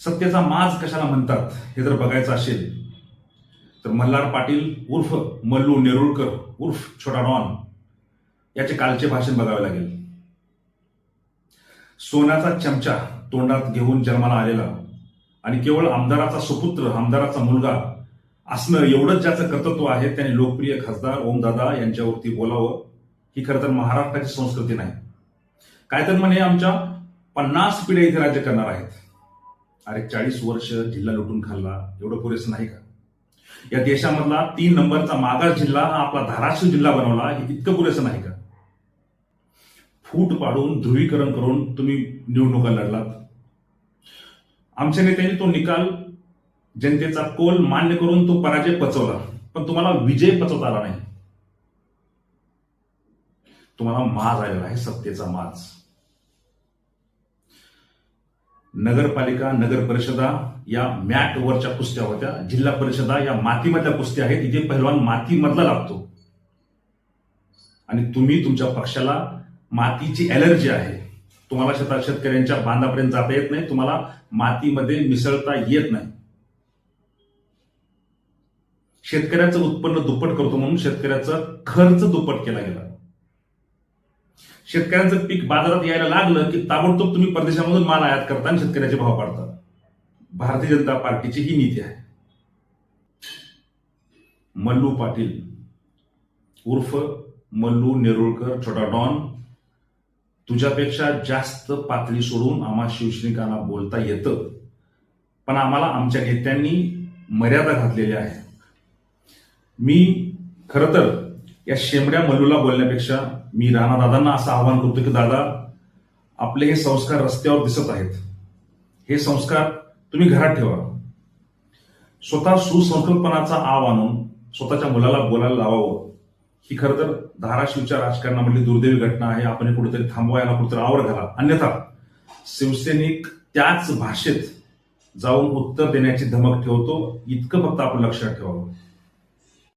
सत्तेचा माज कशाला म्हणतात हे जर बघायचं असेल तर मल्हार पाटील उर्फ मल्लू नेरुळकर उर्फ छोटा डॉन याचे कालचे भाषण बघावे लागेल. सोन्याचा चमचा तोंडात घेऊन जन्माला आलेला आणि केवळ आमदाराचा सुपुत्र आमदाराचा मुलगा असणं एवढंच ज्याचं कर्तृत्व आहे त्याने लोकप्रिय खासदार ओमदादा यांच्यावरती बोलावं ही खरं तर महाराष्ट्राची संस्कृती नाही. काय तर म्हणे आमच्या पन्नास पिढ्या इथे राज्य करणार आहेत. अरे चाळीस वर्ष जिल्हा लुटून खाल्ला एवढं पुरेसं नाही का? या देशामधला तीन नंबरचा मागास जिल्हा हा आपला धाराशिव जिल्हा बनवला हे इतकं पुरेसं नाही का? फूट पाडून ध्रुवीकरण करून तुम्ही निवडणुका लढलात. आमच्या नेत्यांनी तो निकाल जनतेचा कोल मान्य करून तो पराजय पचवला पण तुम्हाला विजय पचवता आला नाही. तुम्हाला माज आलेला आहे सत्तेचा माज. नगरपालिका नगर परिषदा या मॅट वरच्या कुस्त्या होत्या. जिल्हा परिषदा या मातीमधल्या कुस्त्या आहेत. इथे पहिलवान मातीमधला लागतो. आणि तुम्ही तुमच्या पक्षाला मातीची अलर्जी आहे. तुम्हाला शेतात शेतकऱ्यांच्या बांधापर्यंत जाता येत नाही. तुम्हाला मातीमध्ये मिसळता येत नाही. शेतकऱ्याचं उत्पन्न दुप्पट करतो म्हणून शेतकऱ्याचा खर्च दुप्पट केला गेला. शेतकऱ्यांचं पीक बाजारात यायला लागलं की ताबडतोब तुम्ही परदेशामधून माल आयात करता आणि शेतकऱ्याचे भाव पाडतात भारतीय जनता पार्टीची ही नीती आहे. मल्लू पाटील उर्फ मल्लू नेरुळकर छोटा डॉन तुझ्यापेक्षा जास्त पातळी सोडून आम्हा शिवसैनिकांना बोलता येतं. पण आम्हाला आमच्या नेत्यांनी मर्यादा घातलेल्या आहे मी खरं तर या शेमड्या मल्लूला बोलण्यापेक्षा मी राणा दादांना असं आवाहन करतो की दादा आपले हे संस्कार रस्त्यावर दिसत आहेत. हे संस्कार तुम्ही घरात ठेवा. स्वतः सुसंस्कृतपणाचा आव आणून स्वतःच्या मुलाला बोलायला लावावं. ही खरं तर धाराशिवच्या राजकारणामधली दुर्दैवी घटना आहे. आपण कुठेतरी थांबवायला कुठेतरी आवर घाला. अन्यथा शिवसैनिक त्याच भाषेत जाऊन उत्तर देण्याची धमक ठेवतो. इतकं फक्त आपण लक्षात ठेवावं.